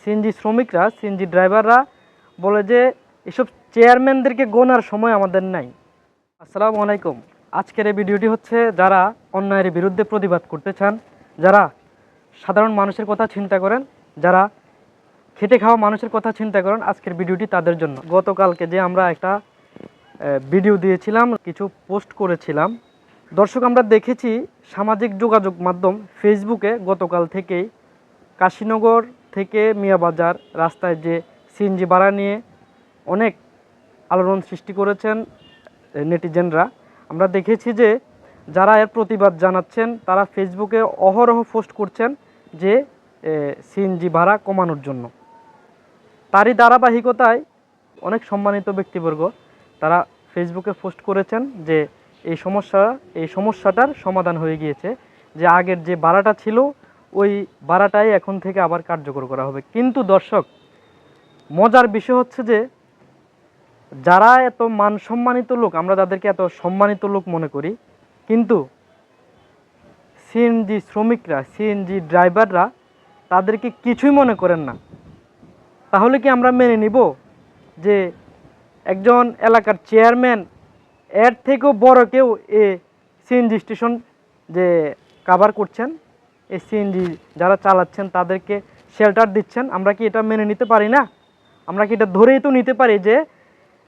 CNG শ্রমিকরা, CNG ড্রাইভাররা বলে যে, এসব চেয়ারম্যানদেরকে গোনার সময় আমাদের নাই। আসসালামু আলাইকুম। আজকের এই ভিডিওটি হচ্ছে যারা অন্যায়ের বিরুদ্ধে প্রতিবাদ করতে চান, যারা সাধারণ মানুষের কথা চিন্তা করেন, যারা খেটে খাওয়া মানুষের কথা চিন্তা করেন, আজকের ভিডিওটি তাদের জন্য। গতকালকে যে আমরা একটা ভিডিও দিয়েছিলাম, কিছু পোস্ট করেছিলাম। দর্শক, আমরা দেখেছি সামাজিক যোগাযোগ মাধ্যম ফেসবুকে গতকাল থেকেই কাশীনগর থেকে মিয়াবাজার রাস্তায় যে সিএনজি ভাড়া নিয়ে অনেক আলোড়ন সৃষ্টি করেছেন নেটিজেনরা। আমরা দেখেছি যে যারা এর প্রতিবাদ জানাচ্ছেন, তারা ফেসবুকে অহরহ পোস্ট করছেন যে সিএনজি ভাড়া কমানোর জন্য। তারই ধারাবাহিকতায় অনেক সম্মানিত ব্যক্তিবর্গ, তারা ফেসবুকে পোস্ট করেছেন যে, এই সমস্যা, এই সমস্যাটার সমাধান হয়ে গিয়েছে, যে আগের যে ভাড়াটা ছিল ওই ভাড়াটাই এখন থেকে আবার কার্যকর করা হবে। কিন্তু দর্শক, মজার বিষয় হচ্ছে যে, যারা এত মান সম্মানিত লোক, আমরা যাদেরকে এত সম্মানিত লোক মনে করি, কিন্তু সিএনজি শ্রমিকরা, সিএনজি ড্রাইভাররা তাদেরকে কিছুই মনে করেন না। তাহলে কি আমরা মেনে নিব যে একজন এলাকার চেয়ারম্যান, এর থেকেও বড় কেউ এ সিএনজি স্টেশন যে কাভার করছেন? এই সিএনজি যারা চালাচ্ছেন তাদেরকে শেল্টার দিচ্ছেন। আমরা কি এটা মেনে নিতে পারি না? আমরা কি এটা ধরেই তো নিতে পারি যে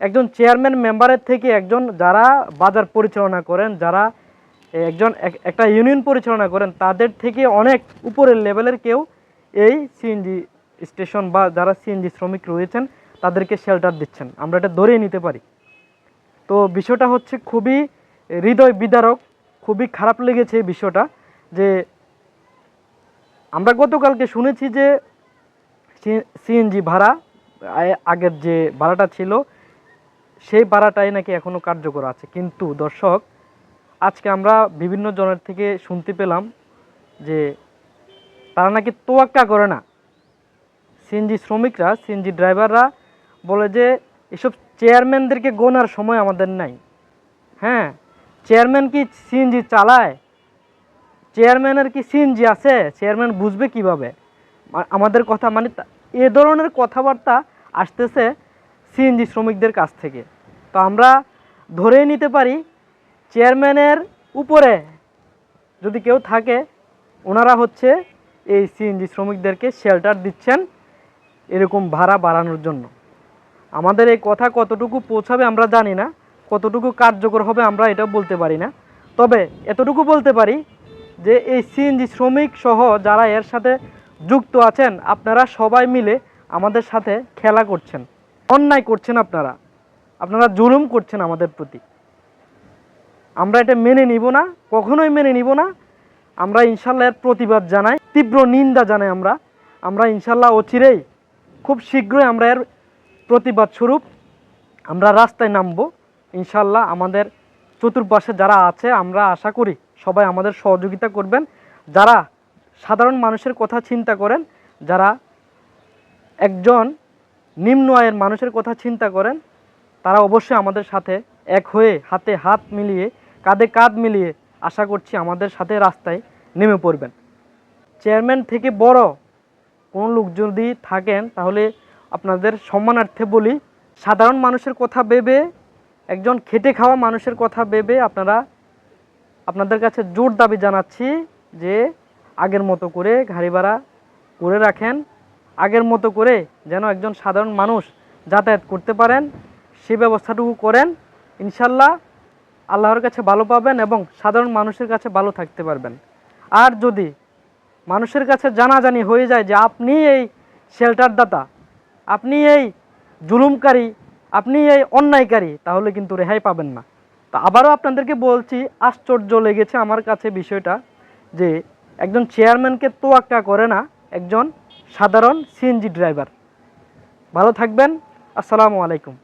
একজন চেয়ারম্যান মেম্বারের থেকে একজন যারা বাজার পরিচালনা করেন, যারা একজন এক- একটা ইউনিয়ন পরিচালনা করেন, তাদের থেকে অনেক উপরের লেভেলের কেউ এই সিএনজি স্টেশন বা যারা সিএনজি শ্রমিক রয়েছেন, তাদেরকে শেল্টার দিচ্ছেন। আমরা এটা ধরেই নিতে পারি। তো বিষয়টা হচ্ছে খুবই হৃদয় বিদারক, খুবই খারাপ লেগেছে এই বিষয়টা যে আমরা গতকালকে শুনেছি যে সিএনজি ভাড়া আগের যে ভাড়াটা ছিল, সেই ভাড়াটাই নাকি এখনও কার্যকর আছে। কিন্তু দর্শক, আজকে আমরা বিভিন্ন জনের থেকে শুনতে পেলাম যে তারা নাকি তোয়াক্কা করে না। সিএনজি শ্রমিকরা, সিএনজি ড্রাইভাররা বলে যে, এসব চেয়ারম্যানদেরকে গোনার সময় আমাদের নাই। হ্যাঁ চেয়ারম্যান কি সিএনজি চালায়? চেয়ারম্যানের কি সিএনজি আছে? চেয়ারম্যান বুঝবে কীভাবে? আমাদের কথা মানে এ ধরনের কথাবার্তা আসতেছে সিএনজি শ্রমিকদের কাছ থেকে। তো আমরা ধরেই নিতে পারি, চেয়ারম্যানের উপরে যদি কেউ থাকে, ওনারা হচ্ছে এই সিএনজি শ্রমিকদেরকে শেল্টার দিচ্ছেন এরকম ভাড়া বাড়ানোর জন্য। আমাদের এই কথা কতটুকু পৌঁছাবে আমরা জানি না, কতটুকু কার্যকর হবে আমরা এটাও বলতে পারি না। তবে এতটুকু বলতে পারি যে এই সিএনজি শ্রমিক সহ যারা এর সাথে যুক্ত আছেন, আপনারা সবাই মিলে আমাদের সাথে খেলা করছেন। অন্যায় করছেন আপনারা। আপনারা জুলুম করছেন আমাদের প্রতি। আমরা এটা মেনে নিব না, কখনোই মেনে নিব না। আমরা ইনশাল্লাহ এর প্রতিবাদ জানাই, তীব্র নিন্দা জানাই আমরা। আমরা ইনশাল্লাহ অচিরেই খুব শীঘ্রই আমরা এর প্রতিবাদ স্বরূপ আমরা রাস্তায় নামব। ইনশাল্লাহ আমাদের চতুর্পাশে যারা আছে, আমরা আশা করি সবাই আমাদের সহযোগিতা করবেন। যারা সাধারণ মানুষের কথা চিন্তা করেন, যারা একজন নিম্ন আয়ের মানুষের কথা চিন্তা করেন, তারা অবশ্যই আমাদের সাথে এক হয়ে হাতে হাত মিলিয়ে, কাঁধে কাঁধ মিলিয়ে আশা করছি আমাদের সাথে রাস্তায় নেমে পড়বেন। চেয়ারম্যান থেকে বড় কোনো লোক যদি থাকেন, তাহলে আপনাদের সম্মানার্থে বলি, সাধারণ মানুষের কথা ভেবে, একজন খেটে খাওয়া মানুষের কথা ভেবে আপনারা আপনাদের কাছে জোর দাবি জানাচ্ছি যে আগের মতো করে গাড়ি ভাড়া করে রাখেন। আগের মতো করে যেন একজন সাধারণ মানুষ যাতায়াত করতে পারেন, সে ব্যবস্থাটুকু করেন। ইনশাল্লাহ আল্লাহর কাছে ভালো পাবেন এবং সাধারণ মানুষের কাছে ভালো থাকতে পারবেন। আর যদি মানুষের কাছে জানাজানি হয়ে যায় যে আপনি এই শেল্টার দাতা আপনি এই জুলুমকারী, আপনি এই অন্যায়কারী, তাহলে কিন্তু রেহাই পাবেন না। তো আবারও আপনাদেরকে বলছি, আশ্চর্য লেগেছে আমার কাছে বিষয়টা যে একজন চেয়ারম্যানকে তোয়াক্কা করে না একজন সাধারণ সিএনজি ড্রাইভার। ভালো থাকবেন, আসসালামু আলাইকুম।